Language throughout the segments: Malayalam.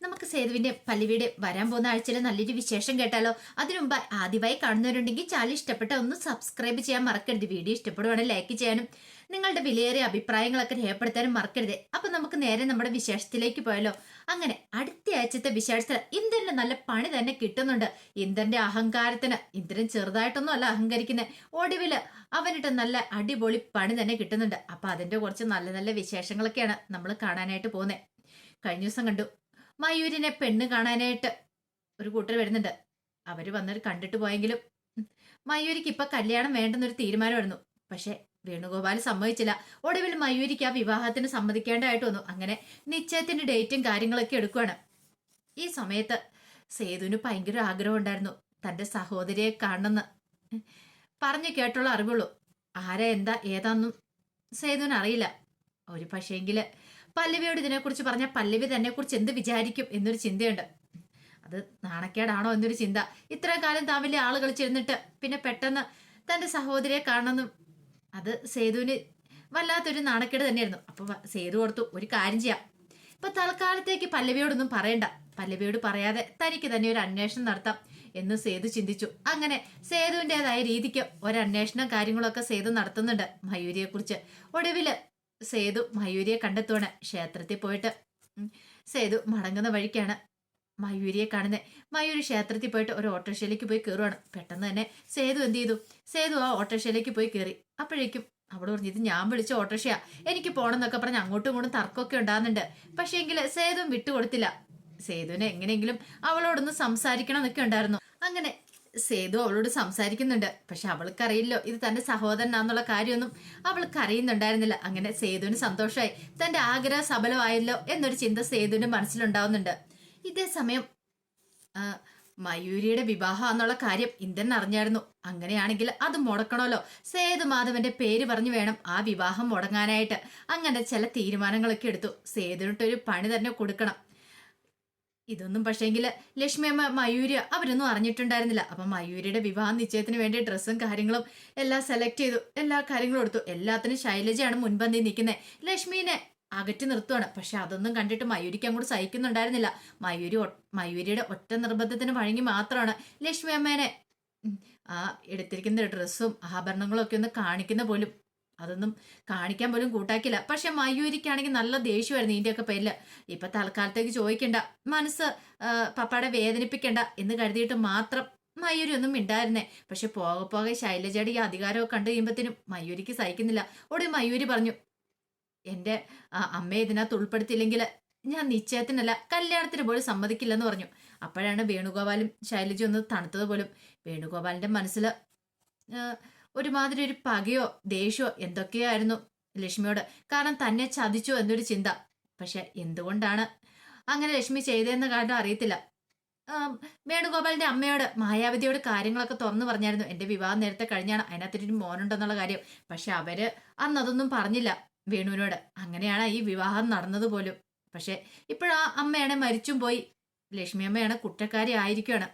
നമുക്ക് സേതുവിന്റെ പല്ലിവീട് വരാൻ പോകുന്ന ആഴ്ചയിൽ നല്ലൊരു വിശേഷം കേട്ടാലോ? അതിനു മുമ്പ് ആദ്യമായി കാണുന്നവരുണ്ടെങ്കിൽ ചാനൽ ഇഷ്ടപ്പെട്ട ഒന്ന് സബ്സ്ക്രൈബ് ചെയ്യാൻ മറക്കരുത്. വീഡിയോ ഇഷ്ടപ്പെടുവാണെങ്കിൽ ലൈക്ക് ചെയ്യാനും നിങ്ങളുടെ വിലയേറിയ അഭിപ്രായങ്ങളൊക്കെ രേഖപ്പെടുത്താനും മറക്കരുത്. അപ്പൊ നമുക്ക് നേരെ നമ്മുടെ വിശേഷത്തിലേക്ക് പോയാലോ? അങ്ങനെ അടുത്ത ആഴ്ചത്തെ വിശേഷത്തിൽ ഇന്ദ്രന് നല്ല പണി തന്നെ കിട്ടുന്നുണ്ട്. ഇന്ദ്രന്റെ അഹങ്കാരത്തിന് ഇന്ദ്രൻ ചെറുതായിട്ടൊന്നും അല്ല അഹങ്കരിക്കുന്നത് ഒടുവിൽ അവനിട്ട് നല്ല അടിപൊളി പണി തന്നെ കിട്ടുന്നുണ്ട്. അപ്പൊ അതിന്റെ കുറച്ച് നല്ല നല്ല വിശേഷങ്ങളൊക്കെയാണ് നമ്മൾ കാണാനായിട്ട് പോകുന്നത് കഴിഞ്ഞ ദിവസം കണ്ടു മയൂരിനെ പെണ്ണ് കാണാനായിട്ട് ഒരു കൂട്ടർ വരുന്നുണ്ട്. അവർ വന്നിട്ട് കണ്ടിട്ട് പോയെങ്കിലും മയൂരിക്ക് ഇപ്പൊ കല്യാണം വേണ്ടെന്നൊരു തീരുമാനമായിരുന്നു പക്ഷെ വേണുഗോപാൽ സമ്മതിച്ചില്ല. ഒടുവിൽ മയൂരിക്ക് ആ വിവാഹത്തിന് സമ്മതിക്കേണ്ടതായിട്ട് വന്നു. അങ്ങനെ നിശ്ചയത്തിന്റെ ഡേറ്റും കാര്യങ്ങളൊക്കെ എടുക്കുവാണ്. ഈ സമയത്ത് സേതുവിന് ഭയങ്കര ആഗ്രഹം ഉണ്ടായിരുന്നു. തന്റെ സഹോദരിയെ കാണണമെന്ന്. പറഞ്ഞു കേട്ടുള്ള അറിവുള്ളൂ. ആരാ എന്താ ഏതാന്നും സേതുവിന് അറിയില്ല. ഒരു പക്ഷേങ്കിൽ പല്ലവിയോട് ഇതിനെക്കുറിച്ച് പറഞ്ഞാൽ പല്ലവി തന്നെ കുറിച്ച് എന്ത് വിചാരിക്കും എന്നൊരു ചിന്തയുണ്ട്. അത് നാണക്കേടാണോ എന്നൊരു ചിന്ത. ഇത്ര കാലം താൻ വലിയ ആൾ കളിച്ചിരുന്നിട്ട് പിന്നെ പെട്ടെന്ന് തന്റെ സഹോദരിയെ കാണണമെന്നും അത് സേതുവിന് വല്ലാത്തൊരു നാണക്കേട് തന്നെയായിരുന്നു. അപ്പൊ സേതു ഓർത്തു ഒരു കാര്യം ചെയ്യാം. ഇപ്പൊ തൽക്കാലത്തേക്ക് പല്ലവിയോടൊന്നും പറയണ്ട. പല്ലവിയോട് പറയാതെ തനിക്ക് തന്നെ ഒരു അന്വേഷണം നടത്താം എന്ന് സേതു ചിന്തിച്ചു. അങ്ങനെ സേതുവിന്റെതായ രീതിക്ക് ഒരു അന്വേഷണം കാര്യങ്ങളൊക്കെ സേതു നടത്തുന്നുണ്ട് മയൂരിയെക്കുറിച്ച്. ഒടുവിൽ സേതു മയൂരിയെ കണ്ടെത്തുവാണ്. ക്ഷേത്രത്തിൽ പോയിട്ട് സേതു മടങ്ങുന്ന വഴിക്കാണ് മയൂരിയെ കാണുന്നത് മയൂരി ക്ഷേത്രത്തിൽ പോയിട്ട് ഒരു ഓട്ടോറിക്ഷയിലേക്ക് പോയി കയറുവാണ്. പെട്ടെന്ന് തന്നെ സേതു എന്ത് ചെയ്തു? സേതു ആ ഓട്ടോറിക്ഷയിലേക്ക് പോയി കയറി. അപ്പോഴേക്കും അവൾ പറഞ്ഞു ഇത് ഞാൻ വിളിച്ച ഓട്ടോറിക്ഷയാ. എനിക്ക് പോകണം എന്നൊക്കെ പറഞ്ഞ് അങ്ങോട്ടും ഇങ്ങോട്ടും തർക്കമൊക്കെ ഉണ്ടാകുന്നുണ്ട്. പക്ഷേ എങ്കിൽ സേതു വിട്ടുകൊടുത്തില്ല. സേതുവിനെ എങ്ങനെയെങ്കിലും അവളോടൊന്ന് സംസാരിക്കണം എന്നൊക്കെ ഉണ്ടായിരുന്നു. അങ്ങനെ സേതു അവളോട് സംസാരിക്കുന്നുണ്ട്. പക്ഷെ അവൾക്കറിയില്ലോ ഇത് തന്റെ സഹോദരനാന്നുള്ള കാര്യമൊന്നും അവൾക്ക് അറിയുന്നുണ്ടായിരുന്നില്ല അങ്ങനെ സേതുവിന് സന്തോഷമായി. തന്റെ ആഗ്രഹം സഫലമായല്ലോ എന്നൊരു ചിന്ത സേതുവിന്റെ മനസ്സിലുണ്ടാവുന്നുണ്ട്. ഇതേ സമയം മയൂരിയുടെ വിവാഹം എന്നുള്ള കാര്യം ഇന്ദ്രൻ അറിഞ്ഞായിരുന്നു. അങ്ങനെയാണെങ്കിൽ അത് മുടക്കണമല്ലോ. സേതു മാധവന്റെ പേര് പറഞ്ഞു വേണം ആ വിവാഹം മുടങ്ങാനായിട്ട്. അങ്ങനെ ചില തീരുമാനങ്ങളൊക്കെ എടുത്തു. സേതുവിട്ടൊരു പണി തന്നെ കൊടുക്കണം. ഇതൊന്നും പക്ഷേങ്കിൽ ലക്ഷ്മി അമ്മ മയൂരി അവരൊന്നും അറിഞ്ഞിട്ടുണ്ടായിരുന്നില്ല. അപ്പൊ മയൂരിയുടെ വിവാഹ നിശ്ചയത്തിന് വേണ്ടി ഡ്രസ്സും കാര്യങ്ങളും എല്ലാം സെലക്ട് ചെയ്തു. എല്ലാ കാര്യങ്ങളും എടുത്തു. എല്ലാത്തിനും ശൈലജയാണ് മുൻപന്തി നിൽക്കുന്നത് ലക്ഷ്മീനെ അകറ്റി നിർത്തുവാണ്. പക്ഷെ അതൊന്നും കണ്ടിട്ട് മയൂരിക്ക് അങ്ങോട്ട് സഹിക്കുന്നുണ്ടായിരുന്നില്ല. മയൂരി മയൂരിയുടെ ഒറ്റ നിർബന്ധത്തിന് വഴങ്ങി മാത്രമാണ് ലക്ഷ്മി അമ്മേനെ ആ എടുത്തിരിക്കുന്ന ഡ്രസ്സും ആഭരണങ്ങളും ഒക്കെ ഒന്ന് കാണിക്കുന്ന പോലും അതൊന്നും കാണിക്കാൻ പോലും കൂട്ടാക്കില്ല പക്ഷെ മയൂരിക്കാണെങ്കിൽ നല്ല ദേഷ്യമായിരുന്നു ഇതിന്റെയൊക്കെ പേരിൽ ഇപ്പൊ തൽക്കാലത്തേക്ക് ചോദിക്കണ്ട. മനസ്സ് പപ്പയുടെ വേദനിപ്പിക്കണ്ട എന്ന് കരുതിയിട്ട് മാത്രം മയൂരി ഒന്നും മിണ്ടായിരുന്നേ. പക്ഷെ പോകെ പോകെ ശൈലജയുടെ ഈ അധികാരമൊക്കെ കണ്ടു കഴിയുമ്പത്തിനും മയൂരിക്ക് സഹിക്കുന്നില്ല. ഒടുവിൽ മയൂരി പറഞ്ഞു എന്റെ അമ്മയെ ഇതിനകത്ത് ഉൾപ്പെടുത്തിയില്ലെങ്കിൽ ഞാൻ നിശ്ചയത്തിനല്ല കല്യാണത്തിന് പോലും സമ്മതിക്കില്ലെന്ന് പറഞ്ഞു. അപ്പോഴാണ് വേണുഗോപാലും ശൈലജ ഒന്ന് തണുത്തത് പോലും. വേണുഗോപാലിന്റെ മനസ്സിൽ ഒരുമാതിരി ഒരു പകയോ ദേഷ്യമോ എന്തൊക്കെയായിരുന്നു ലക്ഷ്മിയോട്? കാരണം തന്നെ ചതിച്ചു എന്നൊരു ചിന്ത. പക്ഷെ എന്തുകൊണ്ടാണ് അങ്ങനെ ലക്ഷ്മി ചെയ്തതെന്ന് കാരണം അറിയത്തില്ല. വേണുഗോപാലിന്റെ അമ്മയോട് മായാവതിയോട് കാര്യങ്ങളൊക്കെ തുറന്നു പറഞ്ഞായിരുന്നു. എന്റെ വിവാഹം നേരത്തെ കഴിഞ്ഞാണ്. അതിനകത്തൊരു മോനുണ്ടെന്നുള്ള കാര്യം. പക്ഷെ അവർ അന്ന് അതൊന്നും പറഞ്ഞില്ല വേണുവിനോട്. അങ്ങനെയാണ് ഈ വിവാഹം നടന്നത് പോലും. പക്ഷെ ഇപ്പോഴാ അമ്മയാണ് മരിച്ചും പോയി. ലക്ഷ്മി അമ്മയാണ് കുറ്റക്കാരി ആയിരിക്കുകയാണ്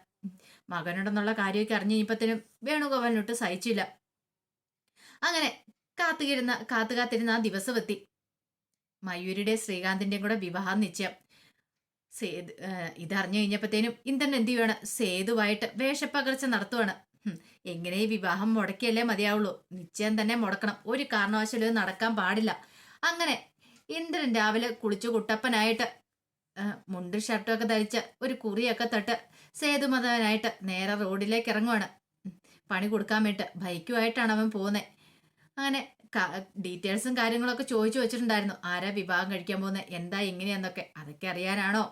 മകനുണ്ടെന്നുള്ള കാര്യമൊക്കെ അറിഞ്ഞു കഴിഞ്ഞപ്പത്തിനും വേണുഗോപാലിനൊട്ട് സഹിച്ചില്ല. അങ്ങനെ കാത്തുകിരുന്ന കാത്തു കാത്തിരുന്ന ആ ദിവസം എത്തി മയൂരിയുടെ ശ്രീകാന്തിന്റെയും കൂടെ വിവാഹം നിശ്ചയം. സേതു ഇതറിഞ്ഞു കഴിഞ്ഞപ്പോഴത്തേനും ഇന്ദ്രൻ എന്ത് ചെയ്യുവാണ്? സേതുവായിട്ട് വേഷപ്പകർച്ച നടത്തുവാണ്. എങ്ങനെ ഈ വിവാഹം മുടക്കിയല്ലേ മതിയാവുള്ളൂ. നിശ്ചയം തന്നെ മുടക്കണം. ഒരു കാരണവശാലും നടക്കാൻ പാടില്ല. അങ്ങനെ ഇന്ദ്രൻ രാവിലെ കുളിച്ചു കുട്ടപ്പനായിട്ട് മുണ്ട് മുണ്ടും ഷർട്ടും ഒക്കെ ധരിച്ച് ഒരു കുറിയൊക്കെ തട്ട് സേതുമതവനായിട്ട് നേരെ റോഡിലേക്ക് ഇറങ്ങുവാണ്. പണി കൊടുക്കാൻ വേണ്ടിട്ട് ബൈക്കുമായിട്ടാണ് അവൻ പോകുന്നത് അങ്ങനെ ഡീറ്റെയിൽസും കാര്യങ്ങളൊക്കെ ചോദിച്ചു വെച്ചിട്ടുണ്ടായിരുന്നു. ആരാ വിവാഹം കഴിക്കാൻ പോകുന്നത് എന്താ എങ്ങനെയെന്നൊക്കെ? അതൊക്കെ അറിയാനാണോ?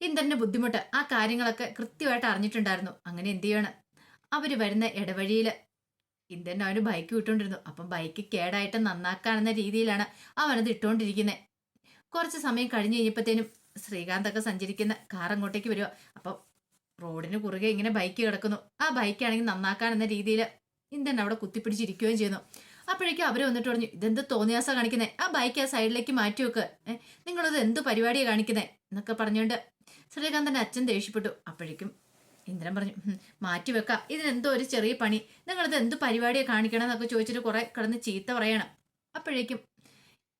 ഇന്ദ്രന്റെ ബുദ്ധിമുട്ട് ആ കാര്യങ്ങളൊക്കെ കൃത്യമായിട്ട് അറിഞ്ഞിട്ടുണ്ടായിരുന്നു. അങ്ങനെ എന്ത് ചെയ്യണം? അവർ വരുന്ന ഇടവഴിയിൽ ഇന്ദ്രൻ അവന് ബൈക്ക് വിട്ടുകൊണ്ടിരുന്നു. അപ്പം ബൈക്ക് കേടായിട്ട് നന്നാക്കാണെന്ന രീതിയിലാണ് അവനത് ഇട്ടുകൊണ്ടിരിക്കുന്നത് കുറച്ച് സമയം കഴിഞ്ഞ് കഴിഞ്ഞപ്പോഴത്തേനും ശ്രീകാന്തൊക്കെ സഞ്ചരിക്കുന്ന കാർ അങ്ങോട്ടേക്ക് വരിക അപ്പം റോഡിന് കുറുകെ ഇങ്ങനെ ബൈക്ക് കിടക്കുന്നു. ആ ബൈക്കാണെങ്കിൽ നന്നാക്കാൻ എന്ന രീതിയിൽ ഇന്ദ്രൻ അവിടെ കുത്തിപ്പിടിച്ചിരിക്കുകയും ചെയ്യുന്നു. അപ്പോഴേക്കും അവർ വന്നിട്ട് പറഞ്ഞു ഇതെന്ത് തോന്നിയാസ കാണിക്കുന്നത് ആ ബൈക്ക് ആ സൈഡിലേക്ക് മാറ്റി വെക്ക്. നിങ്ങളത് എന്ത് പരിപാടിയാണ് കാണിക്കുന്നത് എന്നൊക്കെ പറഞ്ഞുകൊണ്ട് ശ്രീകാന്തന്റെ അച്ഛൻ ദേഷ്യപ്പെട്ടു. അപ്പോഴേക്കും ഇന്ദ്രൻ പറഞ്ഞു മാറ്റി വെക്കാം. ഇതിനെന്തോ ഒരു ചെറിയ പണി. നിങ്ങളിത് എന്ത് പരിപാടിയാണ് കാണിക്കണം? എന്നൊക്കെ ചോദിച്ചിട്ട് കുറെ കിടന്ന് ചീത്ത പറയണം. അപ്പോഴേക്കും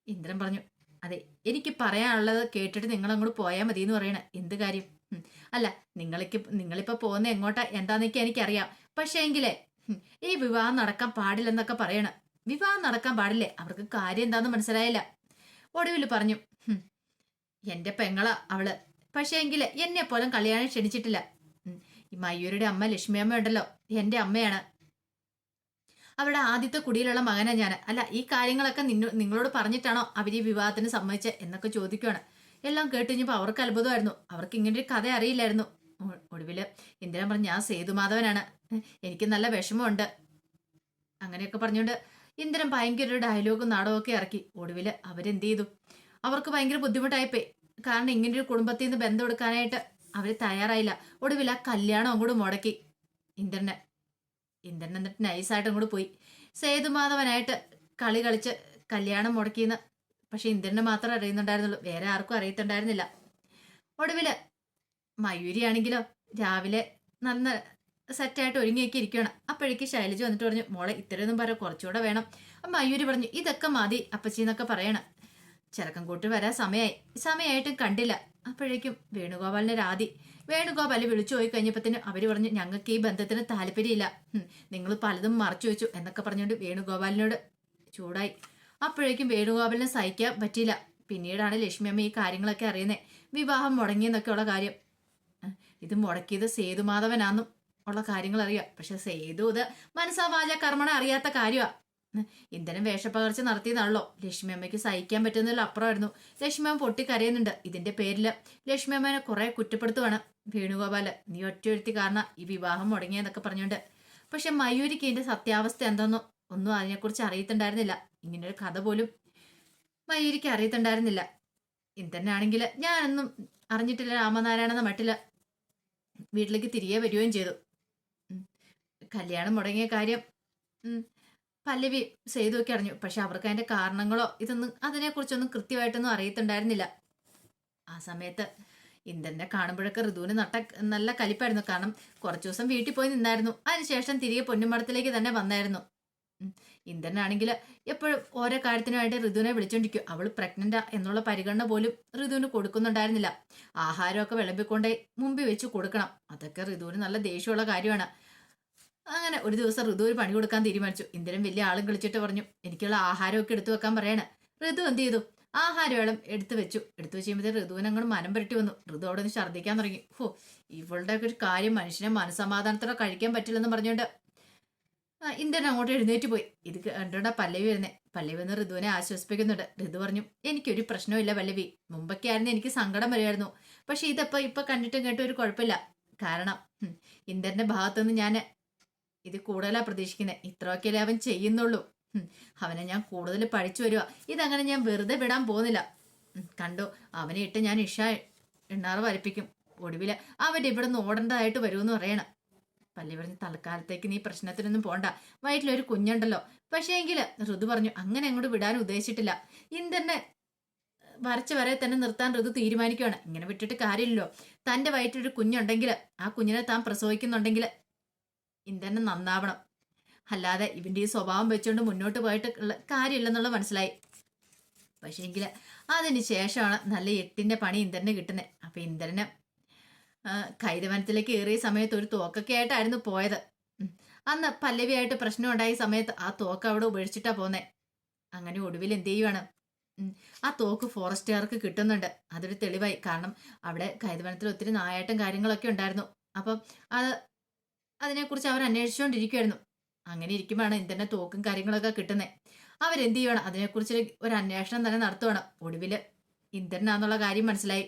ഇന്ദ്രൻ പറഞ്ഞു അതെ എനിക്ക് പറയാനുള്ളത് കേട്ടിട്ട് നിങ്ങൾ അങ്ങോട്ട് പോയാൽ മതി എന്ന് പറയണേ. എന്ത് കാര്യം? അല്ല നിങ്ങൾക്ക് നിങ്ങളിപ്പോൾ പോകുന്ന എങ്ങോട്ടാ? എന്താന്നൊക്കെ എനിക്കറിയാം. പക്ഷേ എങ്കിലേ ഈ വിവാഹം നടക്കാൻ പാടില്ലെന്നൊക്കെ പറയണ. വിവാഹം നടക്കാൻ പാടില്ലേ? അവർക്ക് കാര്യം എന്താന്ന് മനസ്സിലായില്ല. ഒടുവിൽ പറഞ്ഞു "ഹും, എന്റെ പെങ്ങള അവൾ. പക്ഷേ എങ്കിൽ എന്നെ പോലും കല്യാണം ക്ഷണിച്ചിട്ടില്ല. ഈ മയൂരുടെ അമ്മ ലക്ഷ്മി അമ്മ ഉണ്ടല്ലോ. എന്റെ അമ്മയാണ്. അവിടെ ആദ്യത്തെ കുടിയിലുള്ള മകനാ ഞാൻ അല്ല ഈ കാര്യങ്ങളൊക്കെ നിങ്ങളോട് പറഞ്ഞിട്ടാണോ അവർ ഈ വിവാഹത്തിന് സമ്മതിച്ച് എന്നൊക്കെ ചോദിക്കുവാണ്. എല്ലാം കേട്ട് കഴിഞ്ഞപ്പോൾ അവർക്ക് അത്ഭുതമായിരുന്നു. അവർക്ക് ഇങ്ങനെ ഒരു കഥ അറിയില്ലായിരുന്നു. ഒടുവിൽ ഒടുവിൽ പറഞ്ഞു ഞാൻ സേതുമാധവനാണ്. എനിക്ക് നല്ല വിഷമമുണ്ട്. അങ്ങനെയൊക്കെ പറഞ്ഞുകൊണ്ട് ഇന്ദ്രൻ ഭയങ്കര ഡയലോഗും നാടകമൊക്കെ ഇറക്കി. ഒടുവിൽ അവരെന്ത് ചെയ്തു അവർക്ക് ഭയങ്കര ബുദ്ധിമുട്ടായിപ്പോയി. കാരണം ഇങ്ങനെ ഒരു കുടുംബത്തിൽ നിന്ന് ബന്ധം എടുക്കാനായിട്ട് അവർ തയ്യാറായില്ല. ഒടുവിൽ ആ കല്യാണം അങ്ങോട്ട് മുടക്കി. ഇന്ദ്രനെ. ഇന്ദ്രൻ എന്നിട്ട് നൈസായിട്ട് അങ്ങോട്ട് പോയി. സേതുമാധവനായിട്ട് കളി കളിച്ച് കല്യാണം മുടക്കിയെന്ന് പക്ഷെ ഇന്ദ്രനെ മാത്രമേ അറിയുന്നുണ്ടായിരുന്നുള്ളൂ. വേറെ ആർക്കും അറിയത്തുണ്ടായിരുന്നില്ല. ഒടുവിൽ മയൂരി ആണെങ്കിലോ രാവിലെ നന്ന സെറ്റായിട്ട് ഒരുങ്ങിയൊക്കെ ഇരിക്കുകയാണ് അപ്പോഴേക്ക് ശൈലജ വന്നിട്ട് പറഞ്ഞു മോളെ ഇത്രയൊന്നും പറ കുറച്ചുകൂടെ വേണം. മയൂരി പറഞ്ഞു ഇതൊക്കെ മതി അപ്പച്ചി എന്നൊക്കെ പറയണം. ചെറുക്കം കൂട്ടി വരാൻ സമയമായി സമയമായിട്ടും കണ്ടില്ല. അപ്പോഴേക്കും വേണുഗോപാലിന് രാതി വേണുഗോപാൽ വിളിച്ചു പോയി കഴിഞ്ഞപ്പത്തിന് അവർ പറഞ്ഞു ഞങ്ങൾക്ക് ഈ ബന്ധത്തിന് താല്പര്യമില്ല. നിങ്ങൾ പലതും മറച്ചു വെച്ചു എന്നൊക്കെ പറഞ്ഞുകൊണ്ട് വേണുഗോപാലിനോട് ചൂടായി. അപ്പോഴേക്കും വേണുഗോപാലിനെ സഹിക്കാൻ പറ്റിയില്ല. പിന്നീടാണ് ലക്ഷ്മി അമ്മ ഈ കാര്യങ്ങളൊക്കെ അറിയുന്നത് വിവാഹം മുടങ്ങിയെന്നൊക്കെയുള്ള കാര്യം. ഇത് മുടക്കിയത് സേതുമാധവനാന്നും ഉള്ള കാര്യങ്ങൾ അറിയാം. പക്ഷെ സേതു ഇത് മനസ്സാവാച കർമ്മണ അറിയാത്ത കാര്യമാ ഇന്ധനം വേഷപ്പകർച്ച നടത്തിയതാണല്ലോ. ലക്ഷ്മി അമ്മയ്ക്ക് സഹിക്കാൻ പറ്റുന്നതിൽ അപ്പുറമായിരുന്നു. ലക്ഷ്മി അമ്മ പൊട്ടിക്കരയുന്നുണ്ട്. ഇതിന്റെ പേരിൽ ലക്ഷ്മി അമ്മേനെ കുറെ കുറ്റപ്പെടുത്തുവാണ്. വേണുഗോപാൽ നീ ഒറ്റയൊരുത്തി കാരണം ഈ വിവാഹം മുടങ്ങിയെന്നൊക്കെ പറഞ്ഞുണ്ട്. പക്ഷെ മയൂരിക്ക് ഇതിന്റെ സത്യാവസ്ഥ എന്താണെന്നോ ഒന്നും അതിനെക്കുറിച്ച് അറിയത്തുണ്ടായിരുന്നില്ല. ഇങ്ങനൊരു കഥ പോലും മയൂരിക്ക് അറിയത്തുണ്ടായിരുന്നില്ല. ഇന്ദ്രനാണെങ്കിൽ ഞാനൊന്നും അറിഞ്ഞിട്ടില്ല രാമനാരായണ മട്ടിൽ. വീട്ടിലേക്ക് തിരികെ വരികയും ചെയ്തു. കല്യാണം മുടങ്ങിയ കാര്യം പല്ലവി ചെയ്തു സേതുവൊക്കെ അറിഞ്ഞു. പക്ഷെ അവർക്ക് അതിന്റെ കാരണങ്ങളോ ഇതൊന്നും അതിനെക്കുറിച്ചൊന്നും കൃത്യമായിട്ടൊന്നും അറിയത്തുണ്ടായിരുന്നില്ല. ആ സമയത്ത് ഇന്ദ്രനെ കാണുമ്പോഴൊക്കെ ഋതുവിന് നട്ട നല്ല കലിപ്പായിരുന്നു. കാരണം കുറച്ചു ദിവസം വീട്ടിൽ പോയി നിന്നായിരുന്നു. അതിനുശേഷം തിരികെ പൊന്നുമടത്തിലേക്ക് തന്നെ വന്നായിരുന്നു. ഇന്ദ്രനാണെങ്കിൽ എപ്പോഴും ഓരോ കാര്യത്തിനുമായിട്ട് ഋതുവിനെ വിളിച്ചോണ്ടിരിക്കും. അവൾ പ്രഗ്നന്റ എന്നുള്ള പരിഗണന പോലും ഋതുവിന് കൊടുക്കുന്നുണ്ടായിരുന്നില്ല. ആഹാരമൊക്കെ വിളമ്പിക്കൊണ്ടേ മുമ്പിൽ വെച്ച് കൊടുക്കണം. അതൊക്കെ ഋതുവിന് നല്ല ദേഷ്യമുള്ള കാര്യമാണ്. അങ്ങനെ ഒരു ദിവസം ഋതു ഒരു പണി കൊടുക്കാൻ തീരുമാനിച്ചു. ഇന്ദിരൻ വലിയ ആളും കളിച്ചിട്ട് പറഞ്ഞു എനിക്കുള്ള ആഹാരമൊക്കെ എടുത്തു വെക്കാൻ പറയണേ. ഋതു എന്ത് ചെയ്തു? ആഹാരവേളം എടുത്തു വെച്ചു. എടുത്തു വെച്ച് കഴിയുമ്പോൾ ഋതുവിനെ അങ്ങോട്ട് മനം പുരട്ടി വന്നു. ഋതു അവിടെ നിന്ന് ഛർദ്ദിക്കാൻ തുടങ്ങി. ഹോ ഇവളുടെ ഒരു കാര്യം മനുഷ്യനെ മനസമാധാനത്തോടെ കഴിക്കാൻ പറ്റില്ലെന്ന് പറഞ്ഞുകൊണ്ട് ആ, ഇന്ദ്രൻ അങ്ങോട്ട് എഴുന്നേറ്റ് പോയി. ഇത് കണ്ടോണ്ടാ പല്ലവി വരുന്നേ. പല്ലവി വന്ന് ഋതുവിനെ ആശ്വസിപ്പിക്കുന്നുണ്ട്. ഋതു പറഞ്ഞു എനിക്കൊരു പ്രശ്നമില്ല പല്ലവി. മുമ്പൊക്കെ ആയിരുന്നു എനിക്ക് സങ്കടം വരുമായിരുന്നു പക്ഷെ ഇതപ്പോ ഇപ്പൊ കണ്ടിട്ടും കേട്ടും ഒരു കുഴപ്പമില്ല. കാരണം ഉം, ഇന്ദ്രന്റെ ഭാഗത്തുനിന്ന് ഞാൻ ഇത് കൂടുതലാ പ്രതീക്ഷിക്കുന്നത് ഇത്രയൊക്കെയല്ലേ അവൻ ചെയ്യുന്നുള്ളൂ. അവനെ ഞാൻ കൂടുതൽ പഠിച്ചു വരിക ഇതങ്ങനെ ഞാൻ വെറുതെ വിടാൻ പോകുന്നില്ല. കണ്ടോ? അവനെ ഇട്ട് ഞാൻ ഇഷ എണ്ണാറ് വരപ്പിക്കും ഒടുവിൽ അവൻ ഇവിടെ നിന്ന് ഓടേണ്ടതായിട്ട് വരുമെന്ന് പറയണം. പല്ലി പറഞ്ഞ് തൽക്കാലത്തേക്ക് നീ പ്രശ്നത്തിനൊന്നും പോണ്ട. വയറ്റിലൊരു കുഞ്ഞുണ്ടല്ലോ. പക്ഷേ എങ്കിൽ ഋതു പറഞ്ഞു അങ്ങനെ അങ്ങോട്ട് വിടാൻ ഉദ്ദേശിച്ചിട്ടില്ല. ഇന്ദ്രനെ വരച്ച വരെ തന്നെ നിർത്താൻ ഋതു തീരുമാനിക്കുകയാണ് ഇങ്ങനെ വിട്ടിട്ട് കാര്യമില്ലല്ലോ. തന്റെ വയറ്റിലൊരു കുഞ്ഞുണ്ടെങ്കിൽ ആ കുഞ്ഞിനെ താൻ പ്രസവിക്കുന്നുണ്ടെങ്കിൽ ഇന്ദ്രനെ നന്നാവണം. അല്ലാതെ ഇവന്റെ ഈ സ്വഭാവം വെച്ചുകൊണ്ട് മുന്നോട്ട് പോയിട്ട് കാര്യമില്ലെന്നുള്ള മനസ്സിലായി. പക്ഷേ എങ്കിൽ അതിന് ശേഷമാണ് നല്ല എട്ടിന്റെ പണി ഇന്ദ്രന് കിട്ടുന്നത് അപ്പൊ ഇന്ദ്രന് കൈതവനത്തിലേക്ക് ഏറിയ സമയത്ത് ഒരു തോക്കൊക്കെ ആയിട്ടായിരുന്നു പോയത് അന്ന് പല്ലവിയായിട്ട് പ്രശ്നം ഉണ്ടായ സമയത്ത് ആ തോക്ക് അവിടെ ഉപേക്ഷിച്ചിട്ടാ പോന്നെ. അങ്ങനെ ഒടുവിൽ എന്ത് ചെയ്യുവാണ്? ആ തോക്ക് ഫോറസ്റ്റുകാർക്ക് കിട്ടുന്നുണ്ട്. അതൊരു തെളിവായി. കാരണം അവിടെ കൈതവനത്തിൽ ഒത്തിരി നായാട്ടം കാര്യങ്ങളൊക്കെ ഉണ്ടായിരുന്നു. അപ്പം അത് അതിനെക്കുറിച്ച് അവർ അന്വേഷിച്ചുകൊണ്ടിരിക്കുകയായിരുന്നു അങ്ങനെ ഇരിക്കുമ്പോഴാണ് ഇന്ധന തോക്കും കാര്യങ്ങളൊക്കെ കിട്ടുന്നത് അവരെന്ത് ചെയ്യണം? അതിനെക്കുറിച്ച് ഒരു അന്വേഷണം തന്നെ നടത്തുവാണ്. ഒടുവിൽ ഇന്ദ്രനാന്നുള്ള കാര്യം മനസ്സിലായി.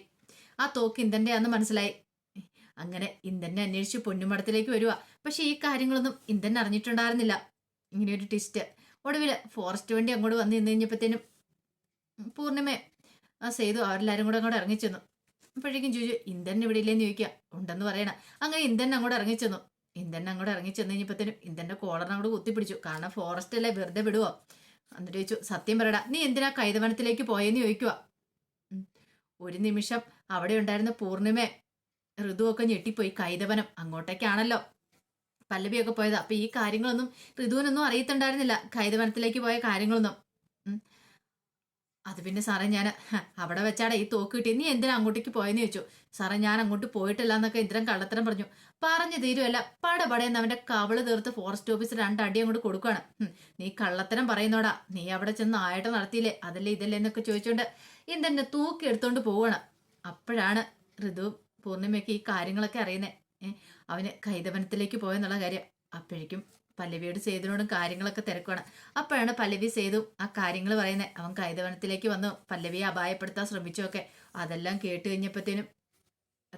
ആ തോക്ക് ഇന്ധന്റെ ആണെന്ന് മനസ്സിലായി. അങ്ങനെ ഇന്ദ്രനെ അന്വേഷിച്ച് പൊന്നുമടത്തിലേക്ക് വരിക പക്ഷെ ഈ കാര്യങ്ങളൊന്നും ഇന്ദ്രൻ അറിഞ്ഞിട്ടുണ്ടായിരുന്നില്ല. ഇങ്ങനെ ഒരു ട്വിസ്റ്റ് ഒടുവിൽ ഫോറസ്റ്റ് വണ്ടി അങ്ങോട്ട് വന്ന് നിന്ന് കഴിഞ്ഞപ്പോഴത്തേനും പൂർണിമേ ആ സേതു അവരെല്ലാവരും കൂടെ അങ്ങോട്ട് ഇറങ്ങിച്ചെന്നു. അപ്പോഴേക്കും ചോദിച്ചു ഇന്ദ്രൻ ഇവിടെ ഇല്ലേന്ന് ചോദിക്കുക ഉണ്ടെന്ന് പറയണം. അങ്ങനെ ഇന്ദ്രൻ അങ്ങോട്ട് ഇറങ്ങിച്ചെന്നു. ഇന്ദ്രൻ അങ്ങോട്ട് ഇറങ്ങി ചെന്ന് കഴിഞ്ഞപ്പോഴത്തേനും ഇന്ത്യന്റെ കോളർ അങ്ങോട്ട് കുത്തിപ്പിടിച്ചു. കാരണം ഫോറസ്റ്റ് അല്ലേ വെറുതെ വിടുവോ? എന്നിട്ട് ചോദിച്ചു സത്യം പറയടാ നീ എന്തിനാ കൈതവനത്തിലേക്ക് പോയെന്ന് ചോദിക്കുക ഒരു നിമിഷം അവിടെ ഉണ്ടായിരുന്ന പൂർണിമ ഋതുവൊക്കെ ഞെട്ടിപ്പോയി. കൈതവനം അങ്ങോട്ടേക്കാണല്ലോ. പല്ലവിയൊക്കെ പോയത്. അപ്പൊ ഈ കാര്യങ്ങളൊന്നും ഋതുവിനൊന്നും അറിയത്തുണ്ടായിരുന്നില്ല. കൈതവനത്തിലേക്ക് പോയ കാര്യങ്ങളൊന്നും. അത് പിന്നെ സാറേ ഞാൻ അവിടെ വെച്ചാടെ ഈ തോക്ക് കിട്ടി നീ എന്തിനാ അങ്ങോട്ടേക്ക് പോയെന്ന് ചോദിച്ചു. സാറേ ഞാൻ അങ്ങോട്ട് പോയിട്ടില്ല എന്നൊക്കെ ഇന്ദ്രൻ കള്ളത്തരം പറഞ്ഞു. പറഞ്ഞു തീരുമല്ല പടപടയെന്ന് അവന്റെ കവൾ തീർത്ത് ഫോറസ്റ്റ് ഓഫീസർ രണ്ടടി അങ്ങോട്ട് കൊടുക്കുകയാണ് നീ കള്ളത്തരം പറയുന്നോടാ. നീ അവിടെ ചെന്ന് ആയിട്ട് നടത്തിയില്ലേ? അതല്ലേ ഇതല്ലേ എന്നൊക്കെ ചോദിച്ചോണ്ട് ഇന്ദ്രനെ തൂക്കി എടുത്തോണ്ട് പോവാണ്. അപ്പോഴാണ് ഋതു പൂർണിമയ്ക്ക് ഈ കാര്യങ്ങളൊക്കെ അറിയുന്നേ. അവന് കൈതവനത്തിലേക്ക് പോയെന്നുള്ള കാര്യം. അപ്പോഴേക്കും പല്ലവിയോട് സേതുവിനോടും കാര്യങ്ങളൊക്കെ തിരക്കുവാണ്. അപ്പോഴാണ് പല്ലവി സേതു ആ കാര്യങ്ങൾ പറയുന്നത് അവൻ കൈതവനത്തിലേക്ക് വന്നു. പല്ലവിയെ അപായപ്പെടുത്താൻ ശ്രമിച്ചു ഒക്കെ അതെല്ലാം കേട്ട് കഴിഞ്ഞപ്പോഴത്തേനും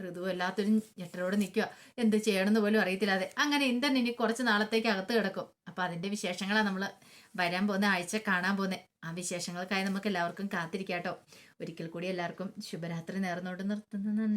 ഋതു എല്ലാത്തിനും ഞെട്ടലോട് നിൽക്കുക. എന്ത് ചെയ്യണമെന്ന് പോലും അറിയത്തില്ലാതെ. അങ്ങനെ ഇന്ത്യൻ ഇനി കുറച്ച് നാളത്തേക്ക് അകത്ത് കിടക്കും. അപ്പം അതിന്റെ വിശേഷങ്ങളാണ് നമ്മൾ വരാൻ പോകുന്ന ആഴ്ച കാണാൻ പോകുന്നത് ആ വിശേഷങ്ങൾക്കായി നമുക്ക് എല്ലാവർക്കും കാത്തിരിക്കാട്ടോ. ഒരിക്കൽ കൂടി എല്ലാവർക്കും ശുഭരാത്രി നേർന്നുകൊണ്ട് നിർത്തുന്നു. നന്ദി.